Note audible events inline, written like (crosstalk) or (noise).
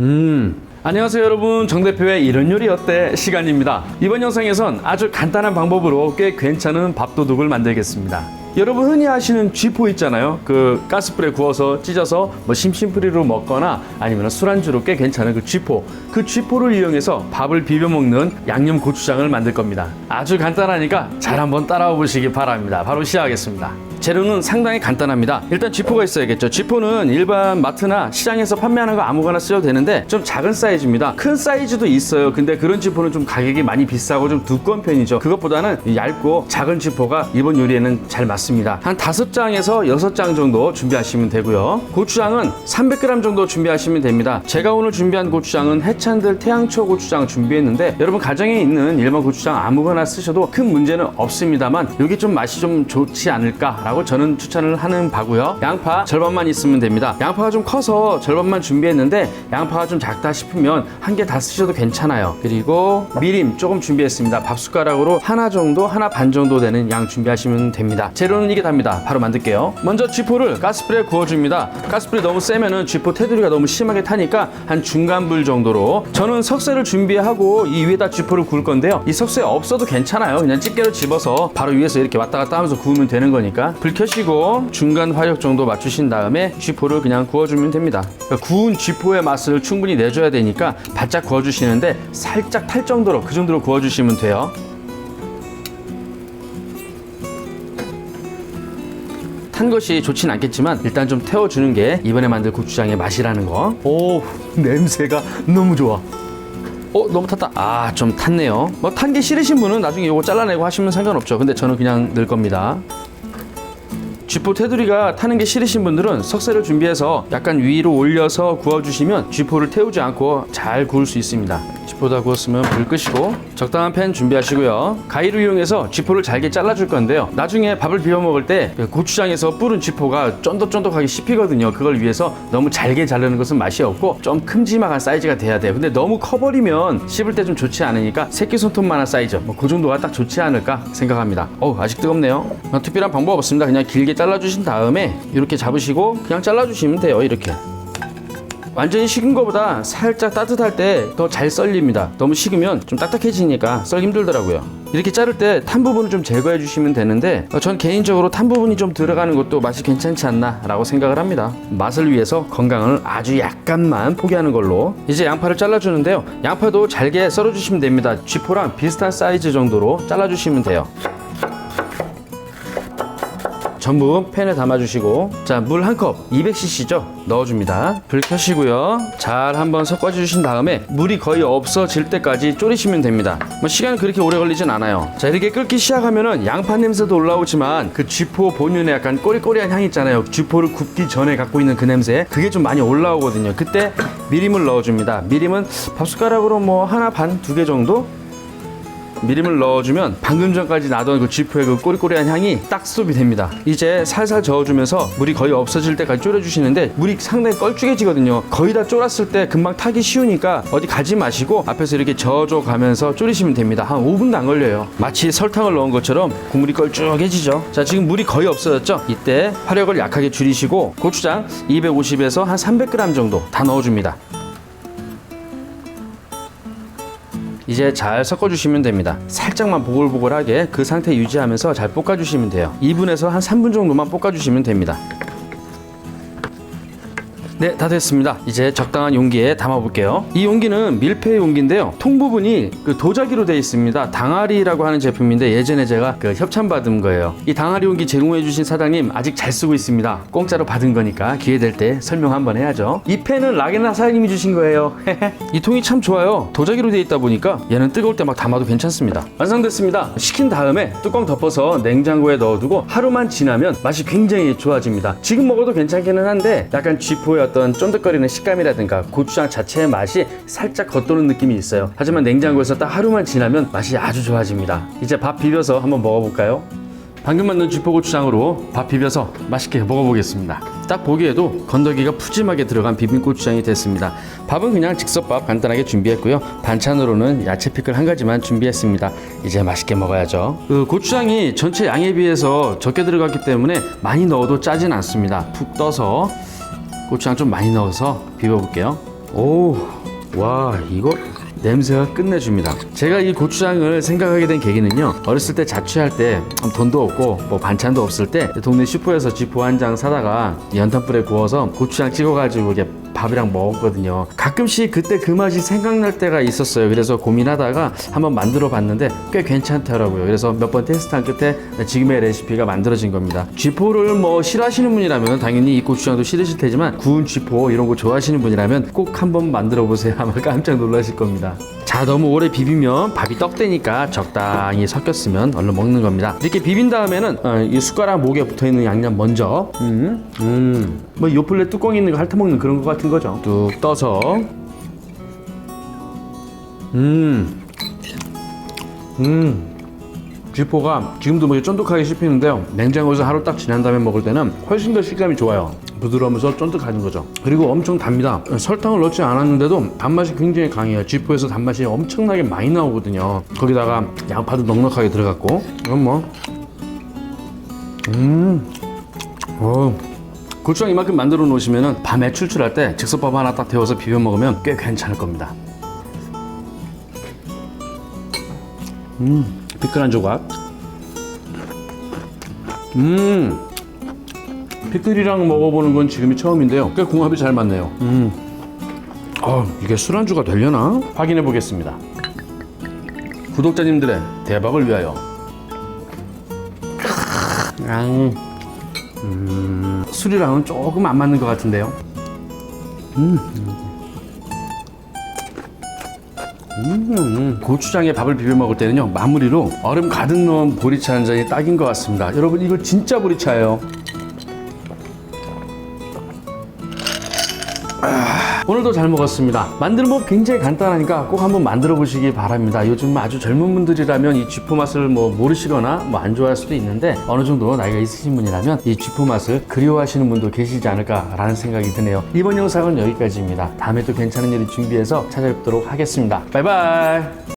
음. 안녕하세요 여러분. 정 대표의 이런 요리 어때? 시간입니다. 이번 영상에선 아주 간단한 방법으로 꽤 괜찮은 밥도둑을 만들겠습니다. 여러분 흔히 아시는 쥐포 있잖아요. 그 가스불에 구워서 찢어서 뭐 심심풀이로 먹거나 아니면 술안주로 꽤 괜찮은 그 쥐포. 그 쥐포를 이용해서 밥을 비벼 먹는 양념 고추장을 만들 겁니다. 아주 간단하니까 잘 한번 따라와 보시기 바랍니다. 바로 시작하겠습니다 재료는 상당히 간단합니다. 일단 쥐포가 있어야겠죠. 쥐포는 일반 마트나 시장에서 판매하는 거 아무거나 쓰셔도 되는데 좀 작은 사이즈입니다. 큰 사이즈도 있어요. 근데 그런 쥐포는 좀 가격이 많이 비싸고 좀 두꺼운 편이죠. 그것보다는 이 얇고 작은 쥐포가 이번 요리에는 잘 맞습니다. 한 다섯 장에서 여섯 장 정도 준비하시면 되고요. 고추장은 300g 정도 준비하시면 됩니다. 제가 오늘 준비한 고추장은 해찬들 태양초 고추장 준비했는데 여러분 가정에 있는 일반 고추장 아무거나 쓰셔도 큰 문제는 없습니다만 이게 좀 맛이 좀 좋지 않을까 라고 저는 추천을 하는 바고요. 양파 절반만 있으면 됩니다. 양파가 좀 커서 절반만 준비했는데 양파가 좀 작다 싶으면 한 개 다 쓰셔도 괜찮아요. 그리고 미림 조금 준비했습니다. 밥 숟가락으로 하나 정도 하나 반 정도 되는 양 준비하시면 됩니다. 재료는 이게 답니다. 바로 만들게요. 먼저 쥐포를 가스불에 구워줍니다. 가스불이 너무 세면은 쥐포 테두리가 너무 심하게 타니까 한 중간 불 정도로 저는 석쇠를 준비하고 이 위에다 쥐포를 구울 건데요. 이 석쇠 없어도 괜찮아요. 그냥 집게를 집어서 바로 위에서 이렇게 왔다 갔다 하면서 구우면 되는 거니까 불 켜시고 중간 화력 정도 맞추신 다음에 쥐포를 그냥 구워주면 됩니다. 그러니까 구운 쥐포의 맛을 충분히 내줘야 되니까 바짝 구워주시는데 살짝 탈 정도로 그 정도로 구워주시면 돼요. 탄 것이 좋진 않겠지만 일단 좀 태워주는 게 이번에 만들 고추장의 맛이라는 거. 오 냄새가 너무 좋아. 어 너무 탔다 아 좀 탔네요 뭐 탄 게 싫으신 분은 나중에 이거 잘라내고 하시면 상관없죠 근데 저는 그냥 넣을 겁니다 쥐포 테두리가 타는 게 싫으신 분들은 석쇠를 준비해서 약간 위로 올려서 구워주시면 쥐포를 태우지 않고 잘 구울 수 있습니다. 쥐포 다 구웠으면 불 끄시고 적당한 팬 준비하시고요. 가위를 이용해서 쥐포를 잘게 잘라줄 건데요. 나중에 밥을 비벼 먹을 때그 고추장에서 뿌른 쥐포가 쫀득쫀득하게 씹히거든요. 그걸 위해서 너무 잘게 자르는 것은 맛이 없고 좀 큼지막한 사이즈가 돼야 돼요. 근데 너무 커버리면 씹을 때 좀 좋지 않으니까 새끼 손톱만한 사이즈 뭐 그 정도가 딱 좋지 않을까 생각합니다. 어우 아직 뜨겁네요. 어, 특별한 방법 없습니다. 그냥 길게 잘라주신 다음에 이렇게 잡으시고 그냥 잘라주시면 돼요. 이렇게. 완전히 식은 것보다 살짝 따뜻할 때 더 잘 썰립니다. 너무 식으면 좀 딱딱해지니까 썰기 힘들더라고요. 이렇게 자를 때 탄 부분을 좀 제거해 주시면 되는데 어, 전 개인적으로 탄 부분이 좀 들어가는 것도 맛이 괜찮지 않나 라고 생각을 합니다. 맛을 위해서 건강을 아주 약간만 포기하는 걸로 이제 양파를 잘라주는데요. 양파도 잘게 썰어주시면 됩니다. 쥐포랑 비슷한 사이즈 정도로 잘라주시면 돼요. 전부 팬에 담아주시고 자 물 한 컵 200cc죠? 넣어줍니다. 불 켜시고요. 잘 한번 섞어주신 다음에 물이 거의 없어질 때까지 졸이시면 됩니다. 뭐 시간은 그렇게 오래 걸리진 않아요. 자 이렇게 끓기 시작하면은 양파 냄새도 올라오지만 그 쥐포 본연의 약간 꼬리꼬리한 향 있잖아요. 쥐포를 굽기 전에 갖고 있는 그 냄새 그게 좀 많이 올라오거든요. 그때 미림을 넣어줍니다. 미림은 밥숟가락으로 뭐 하나 반 두 개 정도 미림을 넣어주면 방금 전까지 나던 그 쥐포의 그 꼬리꼬리한 향이 딱 스톱이 됩니다. 이제 살살 저어주면서 물이 거의 없어질 때까지 졸여주시는데 물이 상당히 껄쭉해지거든요. 거의 다 졸았을 때 금방 타기 쉬우니까 어디 가지 마시고 앞에서 이렇게 저어줘 가면서 졸이시면 됩니다. 한 5분도 안 걸려요. 마치 설탕을 넣은 것처럼 국물이 껄쭉해지죠. 자 지금 물이 거의 없어졌죠. 이때 화력을 약하게 줄이시고 고추장 250에서 한 300g 정도 다 넣어줍니다. 이제 잘 섞어주시면 됩니다. 살짝만 보글보글하게 그 상태 유지하면서 잘 볶아주시면 돼요. 2분에서 한 3분 정도만 볶아주시면 됩니다. 네, 다 됐습니다. 이제 적당한 용기에 담아볼게요. 이 용기는 밀폐 용기인데요. 통 부분이 그 도자기로 되어 있습니다. 당아리라고 하는 제품인데 예전에 제가 그 협찬 받은 거예요. 이 당아리 용기 제공해주신 사장님 아직 잘 쓰고 있습니다. 공짜로 받은 거니까 기회 될 때 설명 한번 해야죠. 이 펜은 라게나 사장님이 주신 거예요. (laughs) 이 통이 참 좋아요. 도자기로 되어 있다 보니까 얘는 뜨거울 때 막 담아도 괜찮습니다. 완성됐습니다. 식힌 다음에 뚜껑 덮어서 냉장고에 넣어두고 하루만 지나면 맛이 굉장히 좋아집니다. 지금 먹어도 괜찮기는 한데 약간 쥐포의 어떤 쫀득거리는 식감이라든가 고추장 자체의 맛이 살짝 겉도는 느낌이 있어요. 하지만 냉장고에서 딱 하루만 지나면 맛이 아주 좋아집니다. 이제 밥 비벼서 한번 먹어볼까요? 방금 만든 쥐포고추장으로 밥 비벼서 맛있게 먹어보겠습니다. 딱 보기에도 건더기가 푸짐하게 들어간 비빔고추장이 됐습니다. 밥은 그냥 즉석밥 간단하게 준비했고요. 반찬으로는 야채 피클 한 가지만 준비했습니다. 이제 맛있게 먹어야죠. 그 고추장이 전체 양에 비해서 적게 들어갔기 때문에 많이 넣어도 짜진 않습니다. 푹 떠서 고추장 좀 많이 넣어서 비벼볼게요. 오, 와, 이거 냄새가 끝내줍니다. 제가 이 고추장을 생각하게 된 계기는요. 어렸을 때 자취할 때 돈도 없고 뭐 반찬도 없을 때 동네 슈퍼에서 쥐포 한 장 사다가 연탄불에 구워서 고추장 찍어가지고 이게 밥이랑 먹었거든요. 가끔씩 그때 그 맛이 생각날 때가 있었어요. 그래서 고민하다가 한번 만들어 봤는데 꽤 괜찮더라고요. 그래서 몇 번 테스트한 끝에 지금의 레시피가 만들어진 겁니다. 쥐포를 뭐 싫어하시는 분이라면 당연히 이 고추장도 싫으실 테지만 구운 쥐포 이런 거 좋아하시는 분이라면 꼭 한번 만들어 보세요. (laughs) 아마 깜짝 놀라실 겁니다. 자, 너무 오래 비비면 밥이 떡되니까 적당히 섞였으면 얼른 먹는 겁니다. 이렇게 비빈 다음에는 어, 이 숟가락 목에 붙어 있는 양념 먼저, 음, 음, 뭐 요플레 뚜껑 있는 거 핥아먹는 그런 거 같은 거죠. 뚝 떠서, 음, 음. 쥐포가 지금도 뭐 쫀득하게 씹히는데요. 냉장고에서 하루 딱 지난 다음에 먹을 때는 훨씬 더 식감이 좋아요. 부드러우면서 쫀득한 거죠. 그리고 엄청 답니다. 설탕을 넣지 않았는데도 단맛이 굉장히 강해요. 쥐포에서 단맛이 엄청나게 많이 나오거든요. 거기다가 양파도 넉넉하게 들어갔고, 이건 뭐, 음, 어. 고추장 이만큼 만들어 놓으시면 밤에 출출할 때 즉석밥 하나 딱 데워서 비벼 먹으면 꽤 괜찮을 겁니다. 음, 피클한 조각. 음, 피클이랑 먹어보는 건 지금이 처음인데요. 꽤 궁합이 잘 맞네요. 음, 어, 이게 술안주가 되려나? 확인해 보겠습니다. 구독자님들의 대박을 위하여. 음, 음, 술이랑은 조금 안 맞는 것 같은데요. 음, 고추장에 밥을 비벼 먹을 때는요 마무리로 얼음 가득 넣은 보리차 한 잔이 딱인 것 같습니다. 여러분 이거 진짜 보리차예요. 오늘도 잘 먹었습니다. 만드는 법 굉장히 간단하니까 꼭 한번 만들어 보시기 바랍니다. 요즘 아주 젊은 분들이라면 이 쥐포 맛을 뭐 모르시거나 뭐 안 좋아할 수도 있는데 어느 정도 나이가 있으신 분이라면 이 쥐포 맛을 그리워하시는 분도 계시지 않을까라는 생각이 드네요. 이번 영상은 여기까지입니다. 다음에 또 괜찮은 일이 준비해서 찾아뵙도록 하겠습니다. 바이바이.